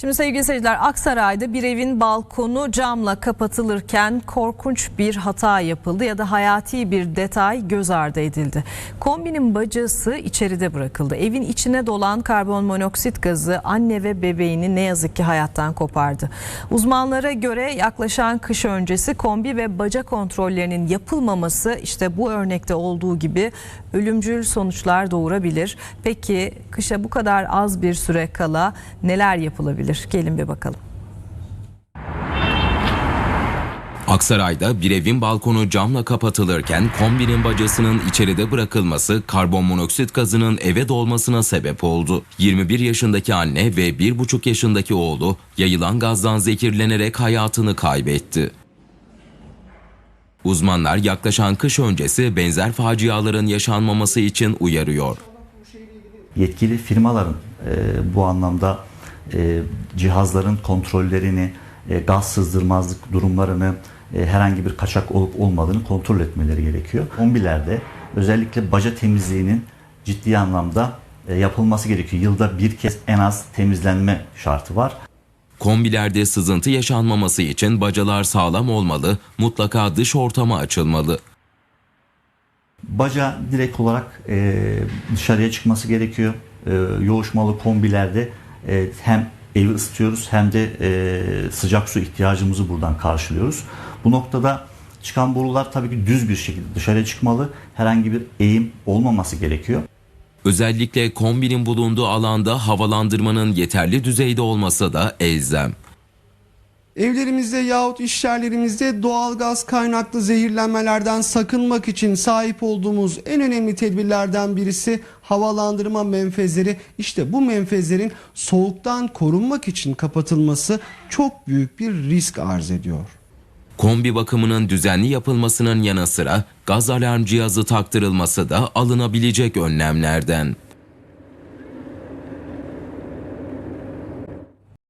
Şimdi sevgili seyirciler Aksaray'da bir evin balkonu camla kapatılırken korkunç bir hata yapıldı ya da hayati bir detay göz ardı edildi. Kombinin bacası içeride bırakıldı. Evin içine dolan karbon monoksit gazı anne ve bebeğini ne yazık ki hayattan kopardı. Uzmanlara göre yaklaşan kış öncesi kombi ve baca kontrollerinin yapılmaması işte bu örnekte olduğu gibi ölümcül sonuçlar doğurabilir. Peki kışa bu kadar az bir süre kala neler yapılabilir? Gelin bir bakalım. Aksaray'da bir evin balkonu camla kapatılırken kombinin bacasının içeride bırakılması karbon monoksit gazının eve dolmasına sebep oldu. 21 yaşındaki anne ve 1,5 yaşındaki oğlu yayılan gazdan zehirlenerek hayatını kaybetti. Uzmanlar yaklaşan kış öncesi benzer faciaların yaşanmaması için uyarıyor. yetkili firmaların e, bu anlamda e, cihazların kontrollerini, e, gaz sızdırmazlık durumlarını, e, herhangi bir kaçak olup olmadığını kontrol etmeleri gerekiyor. Kombilerde özellikle baca temizliğinin ciddi anlamda e, yapılması gerekiyor. Yılda bir kez en az temizlenme şartı var. Kombilerde sızıntı yaşanmaması için bacalar sağlam olmalı, mutlaka dış ortama açılmalı. Baca direkt olarak e, dışarıya çıkması gerekiyor. E, yoğuşmalı kombilerde e, hem evi ısıtıyoruz hem de e, sıcak su ihtiyacımızı buradan karşılıyoruz. Bu noktada çıkan borular tabii ki düz bir şekilde dışarıya çıkmalı. Herhangi bir eğim olmaması gerekiyor. Özellikle kombinin bulunduğu alanda havalandırmanın yeterli düzeyde olması da elzem. Evlerimizde yahut iş yerlerimizde doğal gaz kaynaklı zehirlenmelerden sakınmak için sahip olduğumuz en önemli tedbirlerden birisi havalandırma menfezleri. İşte bu menfezlerin soğuktan korunmak için kapatılması çok büyük bir risk arz ediyor. Kombi bakımının düzenli yapılmasının yanı sıra gaz alarm cihazı taktırılması da alınabilecek önlemlerden.